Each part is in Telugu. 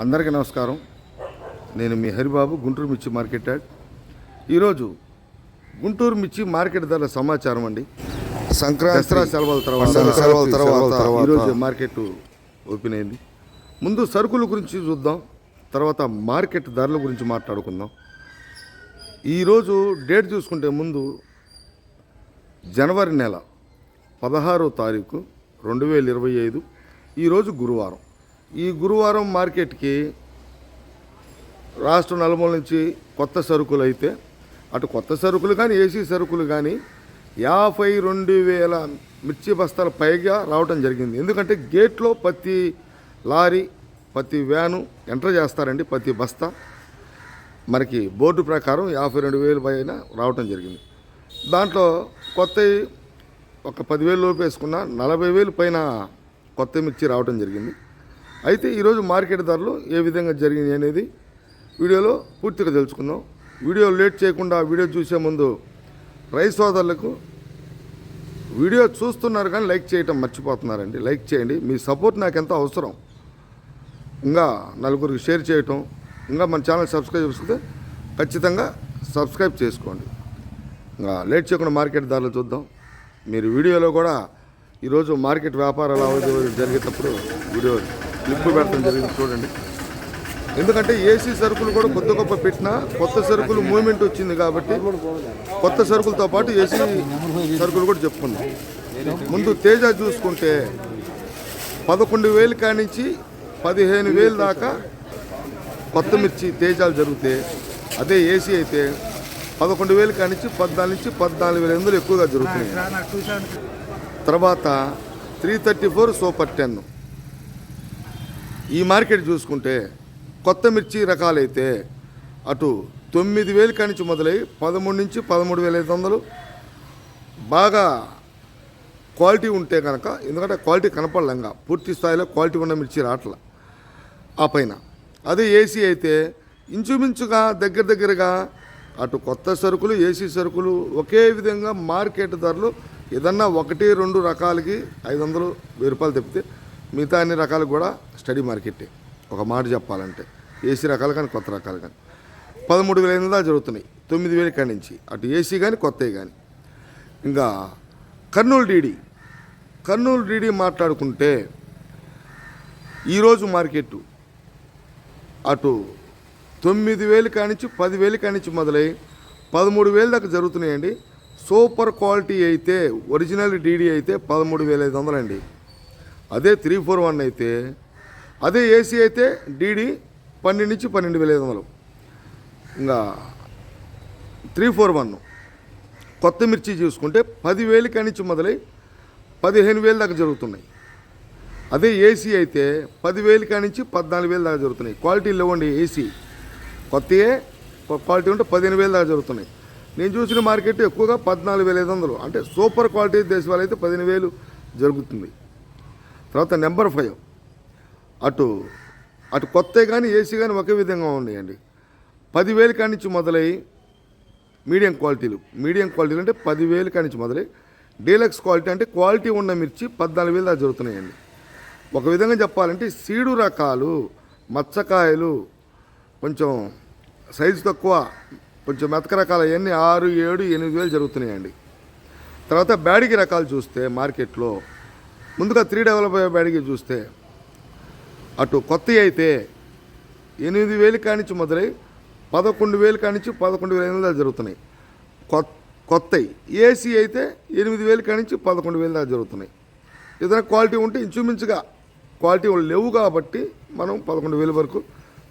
అందరికీ నమస్కారం. నేను మీ హరిబాబు గుంటూరు మిర్చి మార్కెట్ యార్డ్ ఈరోజు గుంటూరు మిర్చి మార్కెట్ ధరల సమాచారం అండి. సంక్రాంతి దసరా సెలవుల తర్వాత సెలవుల తర్వాత ఈరోజు మార్కెట్ ఓపెన్ అయింది. ముందు సరుకుల గురించి చూద్దాం తర్వాత మార్కెట్ ధరల గురించి మాట్లాడుకుందాం. ఈరోజు డేట్ చూసుకుంటే ముందు జనవరి నెల పదహారో తారీఖు రెండు వేల ఇరవై ఐదు ఈరోజు గురువారం. ఈ గురువారం మార్కెట్కి రాష్ట్ర నలుమూల నుంచి కొత్త సరుకులు అయితే అటు కొత్త సరుకులు కానీ ఏసీ సరుకులు కానీ యాభై రెండు వేల మిర్చి బస్తాల పైగా రావటం జరిగింది. ఎందుకంటే గేట్లో ప్రతి లారీ ప్రతి వ్యాను ఎంటర్ చేస్తారండి ప్రతి బస్తా. మనకి బోర్డు ప్రకారం యాభై రెండు వేలు పైన రావటం జరిగింది. దాంట్లో కొత్త ఒక పదివేలు లోపు వేసుకున్న నలభై వేలు పైన కొత్త మిర్చి రావటం జరిగింది. అయితే ఈరోజు మార్కెట్ ధరలు ఏ విధంగా జరిగింది అనేది వీడియోలో పూర్తిగా తెలుసుకుందాం. వీడియో లేట్ చేయకుండా వీడియో చూసే ముందు రైస్ సోదరులకు వీడియో చూస్తున్నారు కానీ లైక్ చేయటం మర్చిపోతున్నారండి. లైక్ చేయండి. మీ సపోర్ట్ నాకు ఎంత అవసరం. ఇంకా నలుగురికి షేర్ చేయటం ఇంకా మన ఛానల్ సబ్స్క్రైబ్ చేసుకుంటే ఖచ్చితంగా సబ్స్క్రైబ్ చేసుకోండి. ఇంకా లేట్ చేయకుండా మార్కెట్ ధరలు చూద్దాం. మీరు వీడియోలో కూడా ఈరోజు మార్కెట్ వ్యాపార లావాదేవీలు జరిగేటప్పుడు వీడియో క్లిప్ పెడతాం జరిగింది చూడండి. ఎందుకంటే ఏసీ సరుకులు కూడా కొత్త గొప్ప పెట్టినా కొత్త సరుకులు మూవ్మెంట్ వచ్చింది కాబట్టి కొత్త సరుకులతో పాటు ఏసీ సరుకులు కూడా చెప్పుకున్నాం. ముందు తేజ చూసుకుంటే పదకొండు వేలు కానించి పదిహేను వేలు దాకా కొత్త మిర్చి తేజాలు జరిగితే అదే ఏసీ అయితే పదకొండు వేలు కానించి పద్నాలుగు నుంచి పద్నాలుగు వేల ఎనిమిదిలు ఎక్కువగా జరుగుతున్నాయి. తర్వాత three thirty four super ten ఈ మార్కెట్ చూసుకుంటే కొత్త మిర్చి రకాలైతే అటు తొమ్మిది వేలు కానించి మొదలై పదమూడు నుంచి పదమూడు వేల ఐదు వందలు. బాగా క్వాలిటీ ఉంటే కనుక ఎందుకంటే క్వాలిటీ కనపడలేంగా పూర్తి స్థాయిలో క్వాలిటీ ఉన్న మిర్చి రావట్ల ఆ పైన. అదే ఏసీ అయితే ఇంచుమించుగా దగ్గర దగ్గరగా అటు కొత్త సరుకులు ఏసీ సరుకులు ఒకే విధంగా మార్కెట్ ధరలు ఏదన్నా ఒకటి రెండు రకాలకి ఐదు వందలు వెయ్యి రూపాయలు తప్పితే మిగతా అన్ని రకాలు కూడా స్టడీ మార్కెటే ఒక మాట చెప్పాలంటే. ఏసీ రకాలు కానీ కొత్త రకాలు కానీ. పదమూడు వేల ఐదు వందలు జరుగుతున్నాయి. తొమ్మిది వేల కాడి నుంచి. అటు ఏసీ కానీ కొత్తవి కానీ ఇంకా కర్నూలు డీడీ. కర్నూలు డీడీ మాట్లాడుకుంటే ఈరోజు మార్కెట్ అటు తొమ్మిది వేలు కానించి పదివేలు కానించి మొదలై పదమూడు వేలు దాకా జరుగుతున్నాయండి. సూపర్ క్వాలిటీ అయితే ఒరిజినల్ డీడీ అయితే పదమూడు వేల ఐదు వందలండి. అదే త్రీ ఫోర్ వన్ అయితే అదే ఏసీ అయితే డీడీ పన్నెండు నుంచి పన్నెండు వేల ఐదు వందలు. ఇంకా త్రీ ఫోర్ వన్ కొత్త మిర్చి చూసుకుంటే పదివేలు కానించి మొదలై పదిహేను వేలు దాకా జరుగుతున్నాయి. అదే ఏసీ అయితే పదివేలు కానించి పద్నాలుగు వేలు దాకా జరుగుతున్నాయి. క్వాలిటీ లేవండి ఏసీ కొత్తయే క్వాలిటీ ఉంటే పదిహేను వేలు దాకా జరుగుతున్నాయి. నేను చూసిన మార్కెట్ ఎక్కువగా పద్నాలుగు వేల ఐదు వందలు. అంటే సూపర్ క్వాలిటీ దేశవాళ్ళు అయితే పదిహేను వేలు జరుగుతుంది. తర్వాత నెంబర్ ఫైవ్. అటు అటు కొత్త కానీ ఏసీ కానీ ఒకే విధంగా ఉన్నాయండి. పదివేలు కానించి మొదలై మీడియం క్వాలిటీలు. మీడియం క్వాలిటీలు అంటే పదివేలు కానించి మొదలై డీలక్స్ క్వాలిటీ అంటే క్వాలిటీ ఉన్న మిర్చి పద్నాలుగు వేలు దాకా జరుగుతున్నాయండి. ఒక విధంగా చెప్పాలంటే సీడు రకాలు మచ్చకాయలు కొంచెం సైజు తక్కువ కొంచెం మెతక రకాలు అవన్నీ ఆరు ఏడు ఎనిమిది వేలు జరుగుతున్నాయండి. తర్వాత బ్యాడిగి రకాలు చూస్తే మార్కెట్లో ముందుగా త్రీ డెవలప్ అయ్యే చూస్తే అటు కొత్త అయితే ఎనిమిది వేలు కానించి మొదలై పదకొండు వేలు కానించి పదకొండు వేల ఎనిమిది దాకా జరుగుతున్నాయి. కొత్త కొత్తవి ఏసీ అయితే ఎనిమిది వేలు కానించి పదకొండు వేలు దాకా జరుగుతున్నాయి. ఏదైనా క్వాలిటీ ఉంటే ఇంచుమించుగా క్వాలిటీ లేవు కాబట్టి మనం పదకొండు వేల వరకు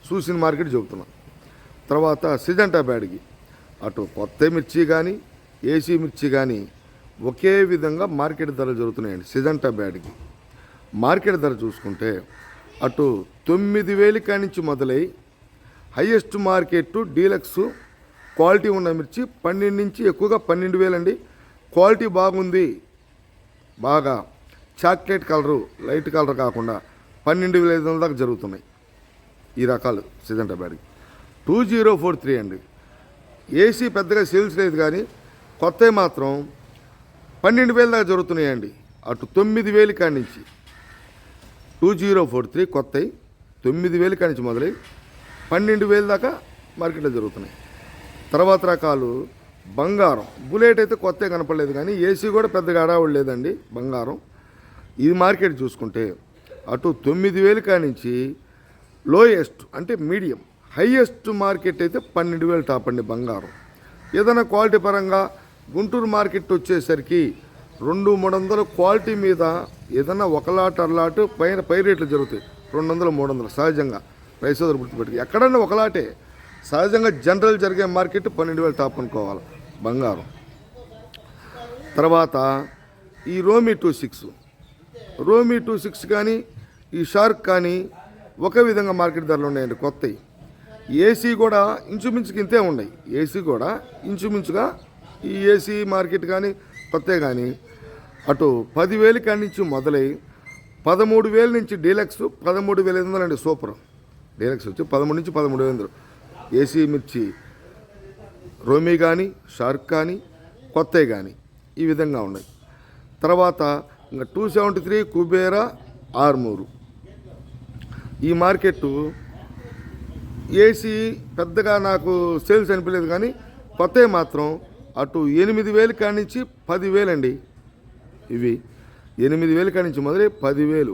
చూసిన మార్కెట్ చెబుతున్నాం తర్వాత సిజంటా బ్యాడ్కి. అటు కొత్త మిర్చి కానీ ఏసీ మిర్చి కానీ ఒకే విధంగా మార్కెట్ ధరలు జరుగుతున్నాయండి. సిజంటా బ్యాడ్కి మార్కెట్ ధర చూసుకుంటే అటు తొమ్మిది వేలు కానించి మొదలై హయ్యెస్ట్ మార్కెట్ డీలక్స్ క్వాలిటీ ఉన్న మిర్చి పన్నెండు నుంచి ఎక్కువగా పన్నెండు వేలండి. క్వాలిటీ బాగుంది. బాగా చాక్లెట్ కలరు లైట్ కలర్ కాకుండా పన్నెండు వేల ఐదు వందల దాకా జరుగుతున్నాయి. ఈ రకాలు సిజంటా బ్యాడ్కి టూ జీరో ఫోర్ త్రీ అండి. ఏసీ పెద్దగా సేల్స్ లేదు కానీ కొత్తవి మాత్రం పన్నెండు వేల దాకా జరుగుతున్నాయండి. అటు తొమ్మిది వేలు కాడి నుంచి. టూ జీరో ఫోర్ త్రీ కొత్తవి తొమ్మిది వేలు కానించి మొదలై పన్నెండు వేలు దాకా మార్కెట్లో జరుగుతున్నాయి. తర్వాత రకాలు బంగారం. బుల్లెట్ అయితే కొత్త కనపడలేదు కానీ ఏసీ కూడా పెద్దగా అడావుడు లేదండి బంగారం. ఇది మార్కెట్ చూసుకుంటే అటు తొమ్మిది వేలు కానించి లోయెస్ట్ అంటే మీడియం హైయెస్ట్ మార్కెట్ అయితే పన్నెండు వేలు టాప్ అండి బంగారం. ఏదైనా క్వాలిటీ పరంగా గుంటూరు మార్కెట్ వచ్చేసరికి రెండు మూడు వందల క్వాలిటీ మీద ఏదైనా ఒక లాట్ అరలాటు పైన పై రేట్లు జరుగుతాయి. రెండు వందలు మూడు వందలు సహజంగా. రైసోదరు గుర్తుపెట్టి ఎక్కడన్నా ఒకలాటే సహజంగా జనరల్ జరిగే మార్కెట్ పన్నెండు వేలు టాప్ అనుకోవాలి బంగారం. తర్వాత ఈ రోమి టూ సిక్స్ రోమి టూ సిక్స్ కానీ ఈ షార్క్ కానీ ఒక విధంగా మార్కెట్ ధరలు ఉన్నాయండి కొత్తవి ఏసీ కూడా ఇంచుమించుకి ఇంతే ఉన్నాయి. ఏసీ కూడా ఇంచుమించుగా ఈ ఏసీ మార్కెట్ కానీ కొత్త కానీ అటు పదివేలు కాడి నుంచి మొదలై పదమూడు వేల నుంచి డీలక్స్ పదమూడు వేల ఐదు వందలు అండి సూపర్. డీలక్స్ వచ్చి పదమూడు నుంచి పదమూడు వేల ఏసీ మిర్చి రోమీ కానీ షార్క్ కానీ కొత్తవి కానీ ఈ విధంగా ఉన్నాయి. తర్వాత ఇంకా two seventy three Kubera Armur. ఈ మార్కెట్ ఏసీ పెద్దగా నాకు సేల్స్ అనిపించలేదు కానీ కొత్తవి మాత్రం అటు ఎనిమిది వేలు కానించి నుంచి పదివేలండి. ఇవి ఎనిమిది వేలు కానించి నుంచి మొదలై పదివేలు.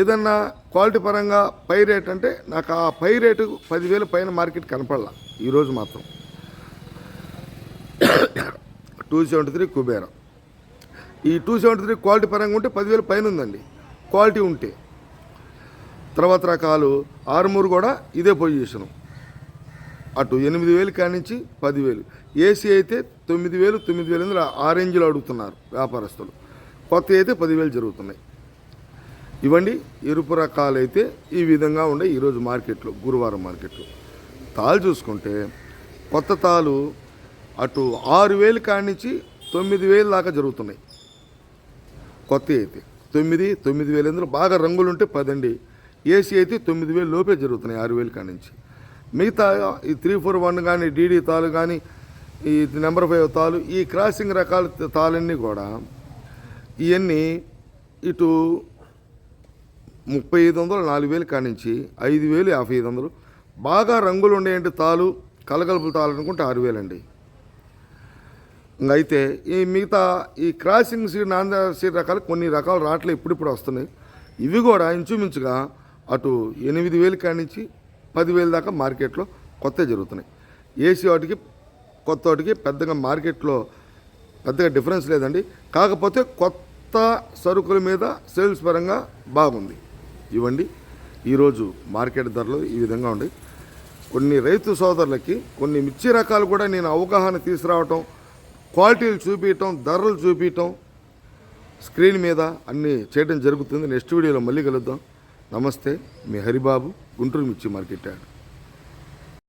ఏదన్నా క్వాలిటీ పరంగా పై రేట్ అంటే నాకు ఆ పై రేటు పదివేలు పైన మార్కెట్ కనపడాల ఈరోజు మాత్రం. Two seventy three Kubera. ఈ టూ సెవెంటీ త్రీ క్వాలిటీ పరంగా ఉంటే పదివేలు పైన ఉందండి. క్వాలిటీ ఉంటే. తర్వాత రకాలు ఆరుమూరు కూడా ఇదే పొజిషను. అటు ఎనిమిది వేలు కానించి పదివేలు. ఏసీ అయితే తొమ్మిది వేలు తొమ్మిది వేలు ఎందులో ఆ రేంజ్లో అడుగుతున్నారు వ్యాపారస్తులు. కొత్త అయితే పదివేలు జరుగుతున్నాయి. ఇవ్వండి ఎరుపు రకాలు అయితే ఈ విధంగా ఉండే ఈరోజు మార్కెట్లో గురువారం మార్కెట్లో. తాళ్ళు చూసుకుంటే కొత్త తాళ్ళు అటు ఆరు వేలు కానించి తొమ్మిది వేలు దాకా జరుగుతున్నాయి. కొత్త అయితే తొమ్మిది తొమ్మిది వేలు ఎందులో బాగా రంగులు ఉంటే పదండి. ఏసీ అయితే తొమ్మిది వేలు లోపే జరుగుతున్నాయి ఆరు వేలు కానించి. నుంచి మిగతా ఈ త్రీ ఫోర్ వన్ కానీ డీడీ తాలు కానీ ఈ నెంబర్ ఫైవ్ తాలు ఈ క్రాసింగ్ రకాల తాలన్నీ కూడా ఇవన్నీ ఇటు ముప్పై ఐదు వందలు నాలుగు వేలు కానించి ఐదు వేలు యాభై ఐదు వందలు. బాగా రంగులు ఉండేయండి తాలు కలగలుపులు తాలు అనుకుంటే ఆరు వేలండి. అయితే ఈ మిగతా ఈ క్రాసింగ్ సీడ్ నాంద సీడ్ రకాలు కొన్ని రకాలు రాట్లు ఇప్పుడిప్పుడు వస్తున్నాయి. ఇవి కూడా ఇంచుమించుగా అటు ఎనిమిది వేలు కానించి పదివేలు దాకా మార్కెట్లో కొత్త జరుగుతున్నాయి. ఏసీ వాటికి కొత్త వాటికి పెద్దగా మార్కెట్లో పెద్దగా డిఫరెన్స్ లేదండి. కాకపోతే కొత్త సరుకుల మీద సేల్స్ పరంగా బాగుంది. ఇవ్వండి. ఈరోజు మార్కెట్ ధరలు ఈ విధంగా ఉన్నాయి కొన్ని రైతు సోదరులకి కొన్ని మిర్చి రకాలు కూడా నేను అవగాహన తీసుకురావటం క్వాలిటీలు చూపించటం ధరలు చూపించటం స్క్రీన్ మీద అన్నీ చేయడం జరుగుతుంది. నెక్స్ట్ వీడియోలో మళ్ళీ కలుద్దాం. నమస్తే. మీ హరిబాబు. గుంటూరు మిర్చి మార్కెట్ యార్డ్